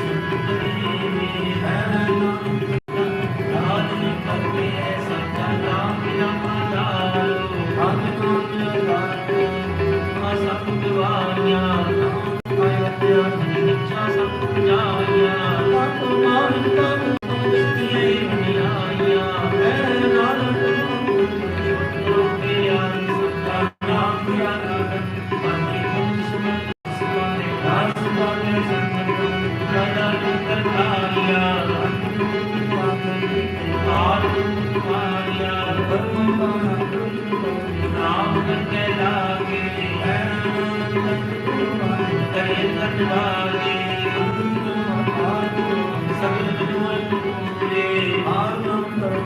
And I know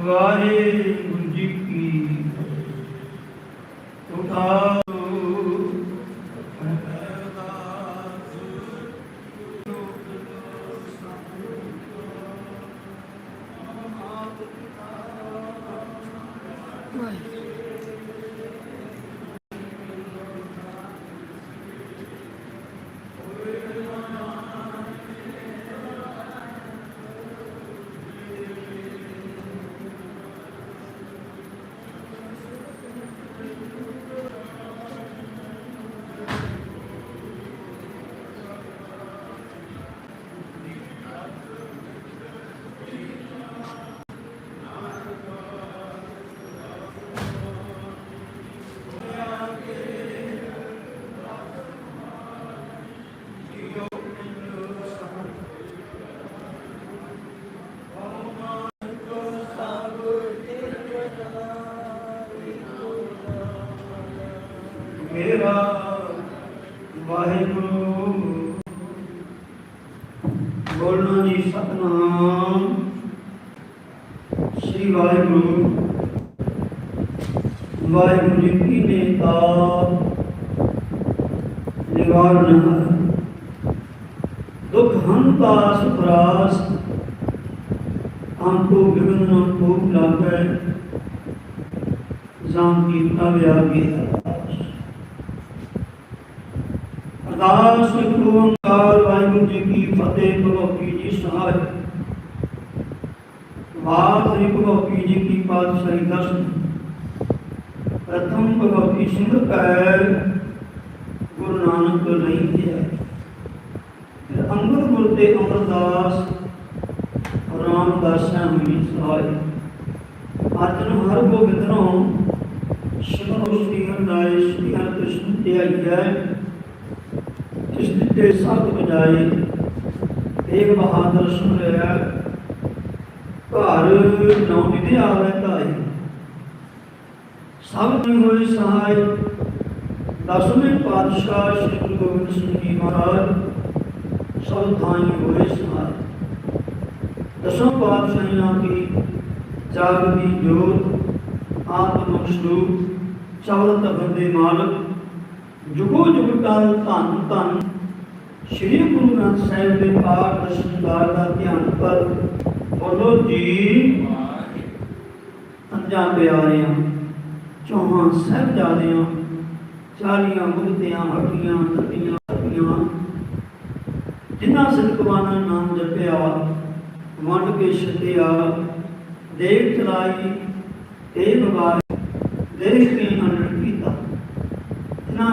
Waheguru ji ਕੀ ਤੁਠਾ ਮੇਰਾ ਵਾਹਿਗੁਰੂ ਬੋਲਣਾ ਜੀ ਸਤਨਾਮ ਸ੍ਰੀ ਵਾਹਿਗੁਰੂ ਵਾਹਿਗੁਰੂ ਜੀ ਕੀ ਨੇਤਾ ਨਿਵਾਰਨ ਹਰ ਦੁਖ ਹੰਤਾ ਸੁਪਰਾਸ ਆਂਕੋ ਗਗਨ ਨਾ ਖੂਬ ਲਾਗੈ ਜਾਮ ਕੀਤਾ ਵਿਆਗੇ ਅਰਦਾਸ ਅਰਦਾਸ ਓੰਕਾਰ ਵਾਹਿਗੁਰੂ ਜੀ ਕੀ ਫਤਿਹ, ਭਗਵਤੀ ਜੀ ਸਹਾਇ ਵਾਹ ਭਗਵਤੀ ਜੀ ਕੀ ਪਾਤਸ਼ਾਹੀ ਦਰਸ਼ਨ। ਪ੍ਰਥਮ ਭਗਵਤੀ ਸਿੰਘ ਕੈ ਗੁਰੂ ਨਾਨਕ ਲਈ ਹੈ ਫਿਰ ਅੰਗਦ ਗੁਰ ਤੇ ਅਮਰਦਾਸ ਰਾਮਦਾਸਾਂ ਹੋਈ ਸਹਾਇ ਅਰਜਨ ਹਰ ਗੋਬਿੰਦ ਨੂੰ ਸ਼ਿਵ ਸ੍ਰੀ ਹਰਿ ਸ੍ਰੀ ਹਰਿ ਕ੍ਰਿਸ਼ਨ ਤੇ ਆਈਐ ਜਿਸ ਦਿੱਤੇ ਸਤ ਬਜਾਏ ਤੇਗ ਬਹਾਦਰ ਸੁਣ ਘਰ ਨੌ ਨਿਧਿ ਆਵੇ ਧਾਈ ਸਭ ਨੂੰ ਹੋਏ ਸਹਾਇ ਦਸਵੇਂ ਪਾਤਸ਼ਾਹ ਸ੍ਰੀ ਗੁਰੂ ਗੋਬਿੰਦ ਸਿੰਘ ਜੀ ਮਹਾਰਾਜ, ਸਭ ਥਾਈ ਹੋਏ ਸਹਾਇ ਦਸੋਂ ਪਾਤਸ਼ਾਹਾਂ ਕੀ ਜਾਗਦੀ ਜੋਤ ਆਤਮ ਸਰੂਪ ਚੌਲ ਤਖਤ ਦੇ ਮਾਲਕ, ਜੁਗੋ ਜੁਗ ਕਾਲ ਧੰਨ ਧੰਨ ਸ੍ਰੀ ਗੁਰੂ ਗ੍ਰੰਥ ਸਾਹਿਬ ਦੇ ਪਾਠ ਦਰਸ਼ਨਕਾਰ ਦਾ ਧਿਆਨ ਕਰ ਬੋਲੋ ਜੀ ਅੰਜਾਂ ਪਿਆਰਿਆਂ ਚੌਹਾਂ ਸਾਹਿਬਜ਼ਾਦਿਆਂ, ਚਾਲੀਆਂ ਮੁਕਤਿਆਂ ਹੱਟੀਆਂ ਤੱਤੀਆਂ ਹੱਟੀਆਂ ਜਿਨ੍ਹਾਂ ਸਿੱਖਵਾਨਾਂ ਨਾਮ ਜਪਿਆ, ਵੰਡ ਕੇ ਛਕਿਆ ਦੇਖ ਚਲਾਈ ਤੇ ਬਵਾਈ ਦੇਖ ਕੇ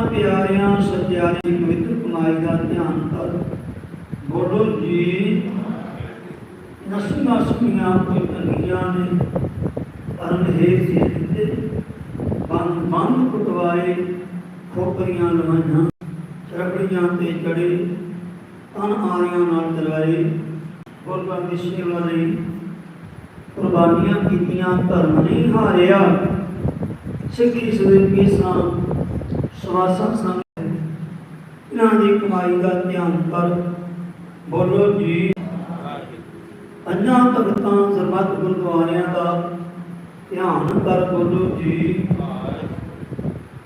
ਪਿਆਰਿਆਂ ਸਤਿਆਰੀ ਪਵਿੱਤਰ ਕਮਾਈ ਦਾ ਧਿਆਨ ਕਰ। ਬੋਲੋ ਜੀ ਨਸੂਆਂ ਸੁਣੀਆਂ ਕੋਈ ਕੰਗੀਆਂ ਨੇ ਪਰਮ ਹੈ ਸੀ ਬੰਦ ਬੰਦ ਕੁਟਵਾਏ, ਖੋਪਰੀਆਂ ਲਵਾਈਆਂ ਚਰਕੜੀਆਂ ਤੇ ਚੜੇ, ਤਨ ਆਰੀਆਂ ਨਾਲ ਚਲਾਏ। ਗੁਰਬਾਂ ਦੀ ਸੇਵਾ ਕੁਰਬਾਨੀਆਂ ਕੀਤੀਆਂ, ਧਰਮ ਨਹੀਂ ਹਾਰਿਆ। ਸਿੱਖੀ ਸਵੇ ਕੇਸਾਂ ਸਵਾਸਾਂ ਸੰਗ ਇਹਨਾਂ ਦੀ ਕਮਾਈ ਦਾ ਧਿਆਨ ਕਰ ਬੋਲੋ ਜੀ ਅੰਨਾ ਤਖਤਾਂ ਸਰਬੱਤ ਗੁਰਦੁਆਰਿਆਂ ਦਾ ਧਿਆਨ ਕਰ ਬੋਲੋ ਜੀ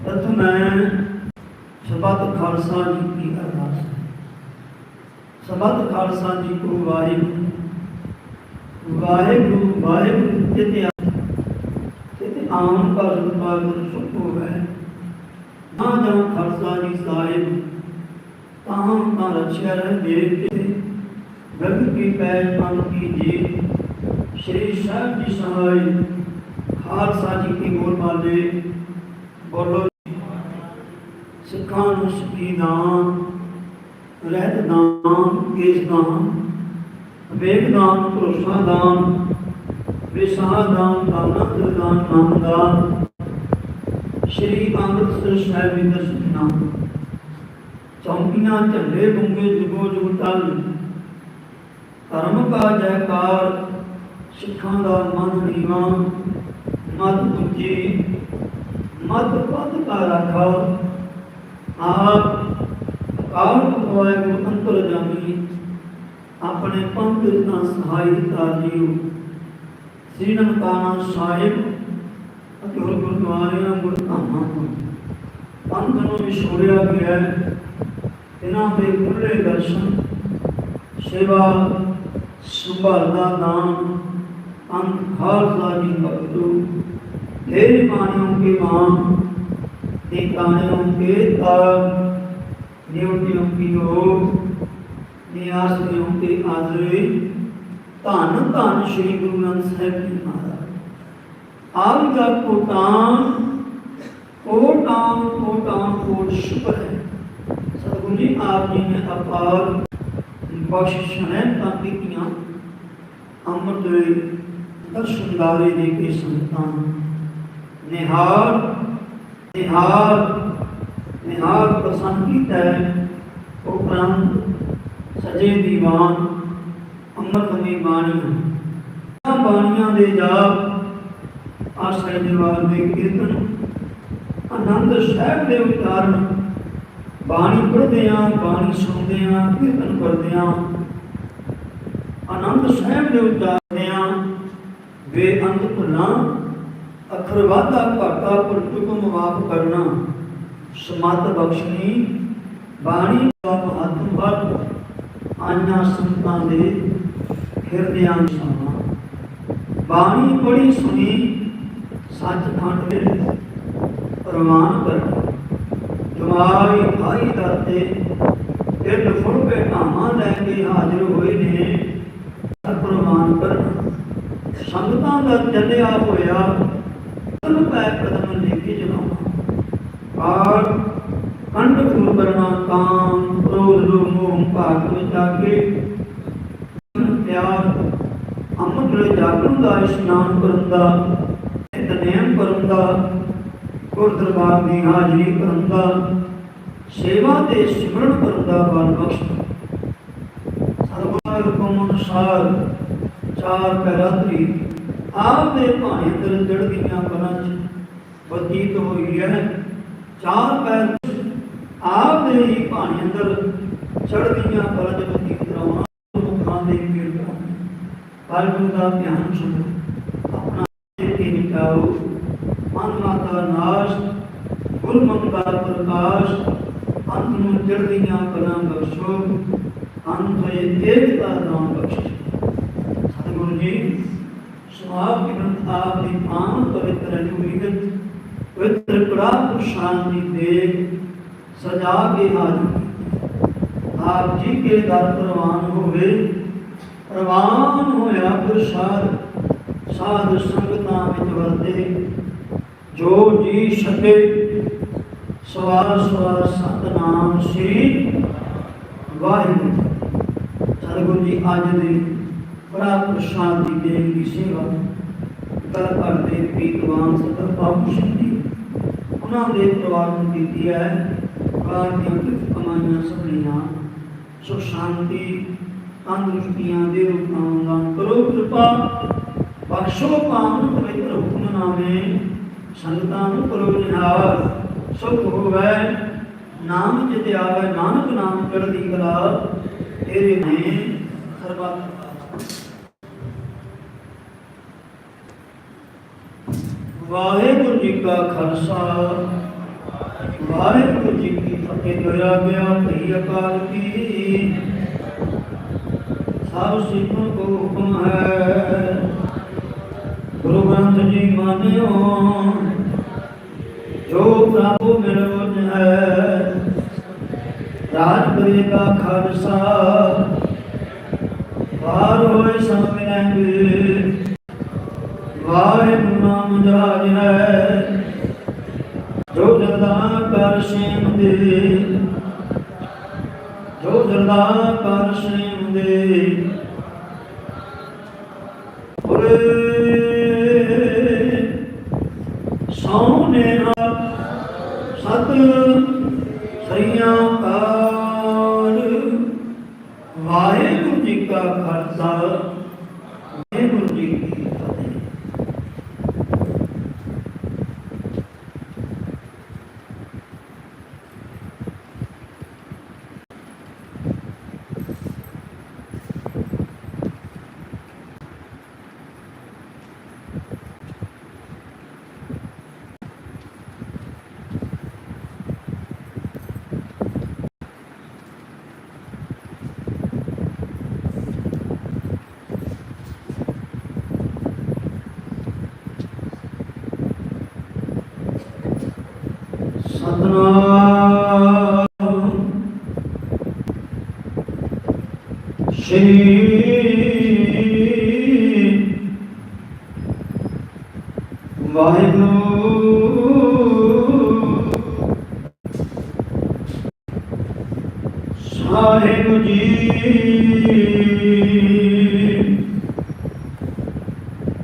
ਪ੍ਰਥਮ ਮੈਂ ਸਰਬੱਤ ਖਾਲਸਾ ਜੀ ਕੀ ਅਰਦਾਸ ਹੈ। ਸਰਬੱਤ ਖਾਲਸਾ ਜੀ ਕੋ ਵਾਹਿਗੁਰੂ ਵਾਹਿਗੁਰੂ ਵਾਹਿਗੁਰੂ ਕਿਤੇ ਕਿਤੇ ਆਮ ਕਰ ਪਾਗਲ ਸੁਖ ਹੋਵੇ ਨਾ ਜਾਂ ਖਾਲਸਾ ਜੀ ਸਾਹਿਬ ਤਾਂ ਤਾਂ ਰਛਿਆ ਰਹਿ ਮੇਰੇ ਤੇ। ਗਗ ਕੀ ਪੈਜ ਪੰਨ ਕੀ ਜੀ ਸ਼੍ਰੀ ਸਾਹਿਬ ਜੀ ਸਹਾਇ ਖਾਲਸਾ ਜੀ ਕੀ ਬੋਲ ਬਾਲੇ ਬੋਲੋ ਸਿੱਖਾਂ ਨੂੰ ਸਿੱਖੀ ਦਾਨ, ਰਹਿਤ ਦਾਨ, ਕੇਸ ਦਾਨ ਵੇਗ ਦਾਨ, ਭਰੋਸਾ ਦਾਨ ਵਿਸਾਹ ਦਾਨ ਆਨੰਦ ਦਾਨ ਨਾਮ ਦਾਨ। ਸ਼੍ਰੀ ਅੰਮ੍ਰਿਤਸਰ ਸਾਹਿਬ ਜੀ ਦਾ ਚੌਂਕੀਆਂ, ਝੰਡੇ ਬੁੰਗੇ ਜੁਗੋ ਜੁਗ ਤਲ। ਧਰਮ ਕਾ ਜੈਕਾਰ, ਸਿੱਖਾਂ ਦਾ ਮਨ ਨੀਵਾ। ਮਤ ਉੱਚੀ ਮਤ ਪਦ ਕਾ ਰਾਖਾ। ਆਪ ਕਾਲ ਹੋਏ ਅੰਤਰ ਜਾਮੀ। ਆਪਣੇ ਪੰਥ ਦਾ ਸਹਾਈ ਤਾਜੀਓ ਸ੍ਰੀ ਨਨਕਾਣਾ ਸਾਹਿਬ ਅਟੁੱਟ ਗੁਰਦੁਆਰਿਆਂ, ਗੁਰਧਾਮਾਂ ਤੋਂ ਪੰਥ ਨੂੰ ਵਿਛੋੜਿਆ ਗਿਆ ਇਹਨਾਂ ਦੇ ਖੁੱਲੇ ਦਰਸ਼ਨ, ਸੇਵਾ, ਸੁਭਾਲ ਦਾ ਨਾਮ ਅੰਤ ਖਾਲਸਾ ਦੀ ਭਗਤੂ ਤੇਰੇ ਮਾਨਿਓ ਕੇ ਮਾਂ ਤੇ ਕਾਨਿਓ ਕੇ ਤਾ ਨਿਉਟਿਓ ਕੀ ਹੋ ਨਿਆਸ ਨਿਉ ਤੇ ਆਦਰੇ, ਧੰਨ ਧੰਨ ਸ੍ਰੀ ਗੁਰੂ ਗ੍ਰੰਥ ਸਾਹਿਬ ਜੀ ਮਹਾਰਾਜ। ਆਪ ਦਾ ਕੋਟਾਨ ਕੋਟਾਨ ਕੋਟਾਨ, ਕੋਟ ਸ਼ੁਕਰ ਹੈ। ਸਤਿਗੁਰੂ ਜੀ, ਆਪ ਜੀ ਨੇ ਅਪਾਰ ਬਖਸ਼ਿਸ਼ਾਂ ਤਾਂ ਕੀਤੀਆਂ। ਅੰਮ੍ਰਿਤ ਦੇ ਦਰਸ਼ਨ ਦਾਰੇ ਦੇ ਕੇ ਸੰਤਾਂ ਨਿਹਾਰ ਨਿਹਾਰ ਨਿਹਾਰ ਪ੍ਰਸੰਨ ਕੀਤਾ ਹੈ। ਉਪਰੰਤ ਸਜੇ ਦੀਵਾਨ ਅੰਮ੍ਰਿਤ ਬਾਣੀਆਂ। ਇਹਨਾਂ ਬਾਣੀਆਂ ਦੇ ਜਾਪ ਆਸ਼ਰੇ ਨਿਵਾਰ ਦੇ ਕੀਰਤਨ ਆਨੰਦ ਸਾਹਿਬ ਦੇ ਉਤਾਰਨ ਬਾਣੀ ਪੜ੍ਹਦੇ ਆਂ ਬਾਣੀ ਸੁਣਦੇ ਆਂ ਕੀਰਤਨ ਕਰਦੇ ਆਂ ਆਨੰਦ ਸਾਹਿਬ ਦੇ ਉਚਾਰਦੇ ਆਂ ਵੇ ਭੁੱਲਾਂ, ਅਖਰ ਵਾਧਾ ਘਾਟਾ ਪਰ ਤੁਕਮ ਮਾਫ ਕਰਨਾ, ਸਮਤ ਬਖਸ਼ਣੀ, ਬਾਣੀ ਦਾ ਮਹੱਤਵ ਵੱਧ, ਆਈਆਂ ਸੰਤਾਂ ਦੇ ਹਿਰਦਿਆਂ ਸਾਹਾਂ ਬਾਣੀ ਬੜੀ ਸੁਣੀ ਸੱਚ ਖੰਡ ਵਿੱਚ ਪ੍ਰਮਾਣ ਕਰਨਾ। ਜਮਾਈ ਭਾਈ ਦਾਤੇ ਢਿੱਡ ਫੁੱਲ ਕੇ ਧਾਮਾਂ ਲੈ ਕੇ ਹਾਜ਼ਰ ਹੋਏ ਨੇ। ਸਤ ਪ੍ਰਮਾਣ ਸੰਗਤਾਂ ਦਾ ਚੱਲਿਆ ਹੋਇਆ ਤਨ ਪੈ ਕਦਮ ਲੈ ਕੇ ਜਲਾਉਣਾ ਆਰ ਕੰਡ ਫੁੱਲ ਕਰਨਾ ਕਾਮ ਕ੍ਰੋਧ ਲੋਭ ਮੋਹ ਭਾਗ ਵਿੱਚ ਆ ਕੇ ਪਿਆਰ ਅੰਮ੍ਰਿਤ ਜਾਗਰਨ ਦਾ ਇਸ਼ਨਾਨ ਕਰਨ ਦਾ ਨਿਤਨੇਮ ਕਰਨ ਦਾ ਗੁਰ ਦਰਬਾਰ ਦੀ ਹਾਜ਼ਰੀ ਕਰਨ ਦਾ ਸੇਵਾ ਤੇ ਸਿਮਰਨ ਕਰਨ ਦਾ ਬਲ ਬਖਸ਼ ਸਰਬੁਰ ਹੁਕਮ ਅਨੁਸਾਰ ਚਾਰ ਪੈਰਾਤਰੀ ਆਪ ਦੇ ਭਾਣੇ ਅੰਦਰ ਜੜਦੀਆਂ ਕਲਾਂ ਚ ਬਤੀਤ ਹੋਈ ਹੈ ਚਾਰ ਪੈਰ ਆਪ ਦੇ ਹੀ ਭਾਣੇ ਅੰਦਰ ਚੜ੍ਹਦੀਆਂ ਕਲਾਂ ਚ ਬਤੀਤ ਕਰਾਉਣਾ ਮੁਖਾਂ ਦੇ ਕੀਰਤਨ ਕਾਲੂ ਦਾ ਧਿਆਨ ਸੁਣੋ ਆਪਣਾ ਤੇ ਨਿਕਾਓ ਮਨ ਮਾਤਾ ਨਾਸ਼ ਗੁਰਮੁਖ ਦਾ ਪ੍ਰਕਾਸ਼ ਅੰਤ ਨੂੰ ਚੜ੍ਹਦੀਆਂ ਕਲਾਂ ਬਖਸ਼ੋ ਅੰਤ ਹੋਏ ਦੇਵ ਦਾ ਨਾਮ ਬਖਸ਼ੋ ਸਤਿਗੁਰੂ ਜੀ ਸਮਾਪ ਦੀ ਗ੍ਰੰਥ ਆਪ ਦੀ ਆਮ ਪਵਿੱਤਰ ਅਨੁਮੀਤ ਪਵਿੱਤਰ ਕੁਰਾਨ ਸ਼ਾਂਤੀ ਦੇ ਸਜਾ ਕੇ ਹਾਜ਼ਰ ਆਪ ਜੀ ਕੇ ਦਰ ਪ੍ਰਵਾਨ ਹੋਵੇ, ਪ੍ਰਵਾਨ ਹੋਇਆ ਪ੍ਰਸਾਦ, ਸਾਧ ਸੰਗਤਾਂ ਵਿੱਚ ਵਰਤੇ, ਜੋ ਜੀ ਛਕੇ ਸਵਾਰ ਸਵਾਰ ਸਤਨਾਮ ਸ੍ਰੀ ਵਾਹਿਗੁਰੂ। ਸਤਿਗੁਰੂ ਜੀ, ਅੱਜ ਦੇ ਬੜਾ ਪ੍ਰਸ਼ਾਦ ਦੀ ਦੇਣ ਦੀ ਸੇਵਾ ਕਰ ਕਰਦੇ ਪੀਤਵਾਨ ਸਤਿ ਬਾਬੂ ਸ਼ਕਤੀ ਉਹਨਾਂ ਦੇ ਪਰਿਵਾਰ ਨੂੰ ਕੀਤੀ ਹੈ ਕਾਰ ਦੀਆਂ ਕਮਾਈਆਂ ਸਭਨੀਆਂ ਸੁਖ ਸ਼ਾਂਤੀ, ਤੰਦਰੁਸਤੀਆਂ ਦੇ ਰੂਪਾਂ ਦਾ ਕਰੋ ਕਿਰਪਾ। ਬਖਸ਼ੋ ਪਾਵਨ ਪਵਿੱਤਰ ਹੁਕਮਨਾਮੇ ਸੰਗਤਾਂ ਨੂੰ ਕਰੋ ਨਿਹਾਰ, ਸੁਖ ਹੋਵੇ। ਨਾਮ ਜਿਤੇ ਆਵੇ, ਨਾਨਕ ਨਾਮ ਚੜ੍ਹਦੀ ਕਲਾ, ਤੇਰੇ ਨੇ ਸਰਬੱਤ ਵਾਹਿਗੁਰੂ ਜੀ ਕਾ ਖਾਲਸਾ, ਵਾਹਿਗੁਰੂ ਜੀ ਕੀ ਫਤਿਹ ਹੋਇਆ ਗਿਆ ਭਈ ਅਕਾਲ ਕੀ। ਸਭ ਸਿੱਖਾਂ ਕੋ ਹੁਕਮ ਹੈ, ਗੁਰੂ ਗ੍ਰੰਥ ਜੀ ਮਾਨਿਓ, ਜੋ ਪ੍ਰਭੂ ਮਿਲੋਜ ਰਾਜ ਕਰੇਗਾ ਖਾਲਸਾ। ਵਾਰ ਹੋਏ ਸਭ ਮਿਲਣਗੇ ਵਾਹਿਗੁਰੂ ਨਾਮ ਜਹਾਜ ਹੈ ਜੋ ਜਰਦਾ ਕਰ ਸੇਮ ਦੇ। ਜੋ ਜਰਦਾ ਕਰ ਸੇਮ ਦੇ। ਉਰੇ ਸੋਨੇ ਸਤ ਸਈਆਂ Abraão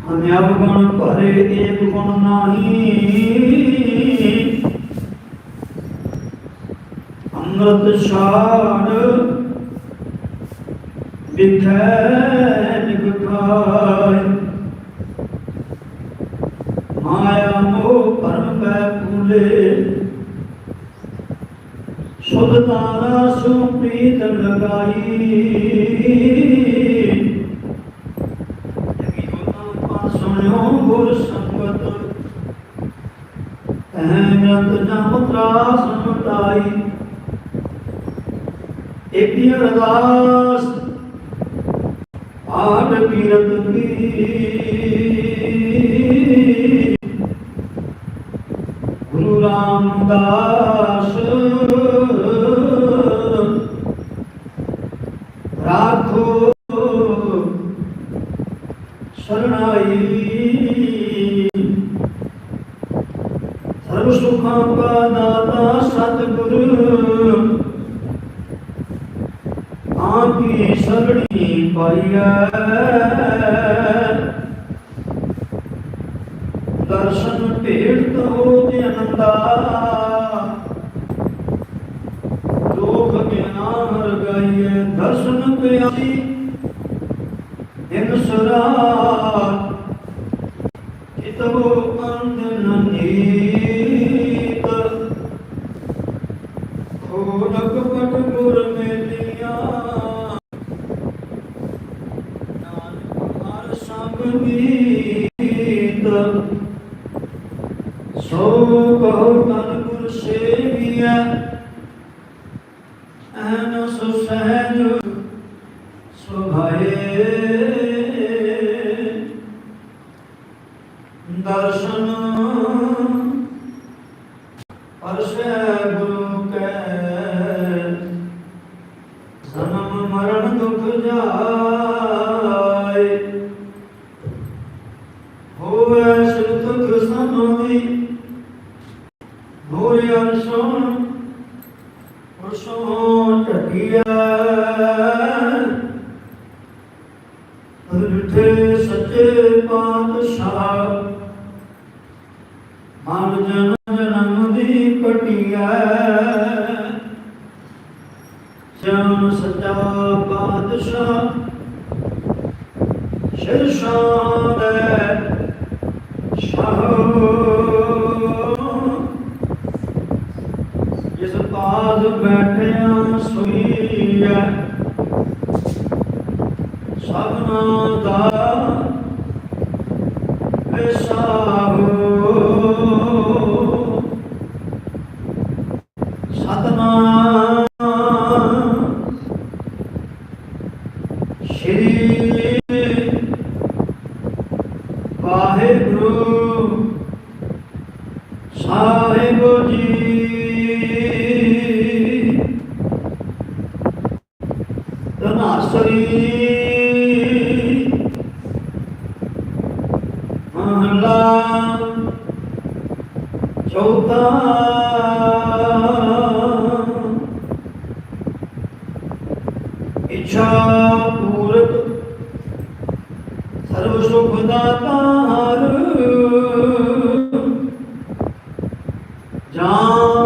ਅਨਿਆਵ ਗੁਣ ਭਰੇ ਏਕ ਗੁਣ ਨਾਹੀ ਅੰਮ੍ਰਿਤ ਛਾੜ ਬਿਥੈਨ ਗੁਖਾਈ ਮਾਇਆ ਮੋਹ ਪਰਮ ਪੈ ਪੂਲੇ ਸੁਧ ਤਾਰਾ ਸੁਪ੍ਰੀਤ ਲਗਾਈ ਸੁਣਿਓ ਗੁਰ ਸੰਗਤ ਤਹਿ ਰਤ ਜਮ ਤਰਾਸ ਮਟਾਈ ਇਤਿ ਅਰਦਾਸ ਆਨ ਕਿਰਤ ਕੀ? ਗੁਰੂ ਰਾਮਦਾਸ ਲਈਏ ਦਰਸ਼ਨ ਪਿਆਰੀ ਦਿਨ ਸਰਾ ਕਿਤਬੋ পেশা Don't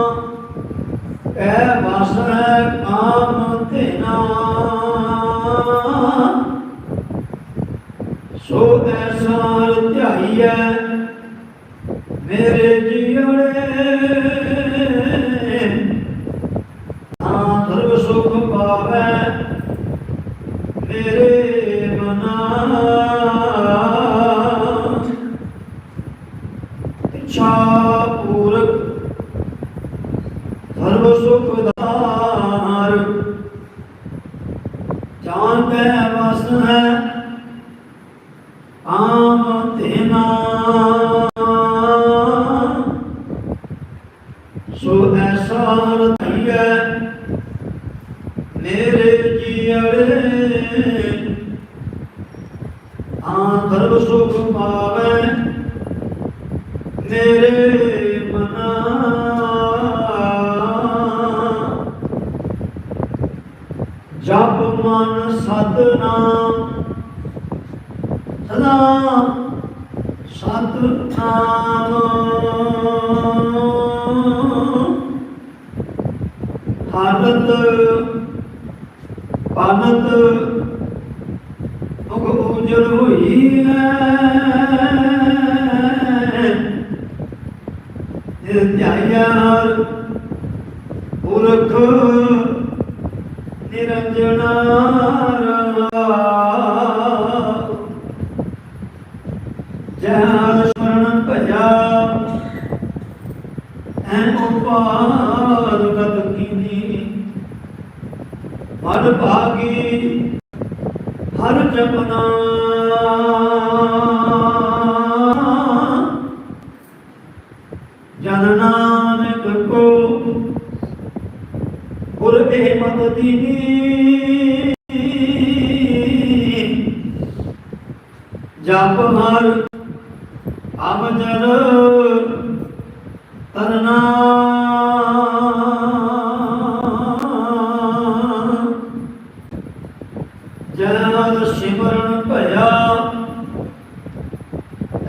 ਮੇਰੇ ਜੀਵੜੇ ਆ ਸਰਬ ਸੁਖ ਪਾਵੈ। ਮੇਰੇ ਮਨਾ। ਜਪ ਮਨ ਸਤਨਾਮ। ਸਦਾ ਸਤਨਾਮ। ਹਾਲਤ ਪਾਨਤ ਮੁਖ ਉਜਲ ਹੋਈ ਹੈ। ਨਿਰਧਿਆਇ ਪੁਰਖ ਨਿਰੰਜਨਾ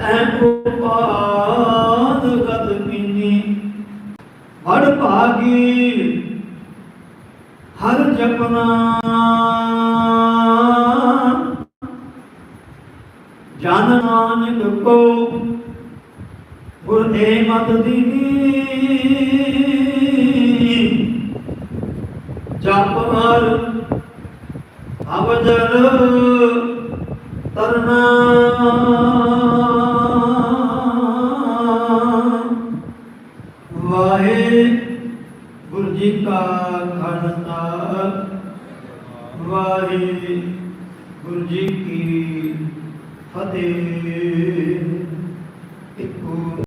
ਐ ਉਪਾਦ ਗਤ ਕੀਨੀ ਹਰ ਭਾਗੀ ਹਰ ਜਪਨਾ ਜਨ ਨਾਨਕ ਕੋ ਗੁਰ ਏ ਮਤ ਦੀਨੀ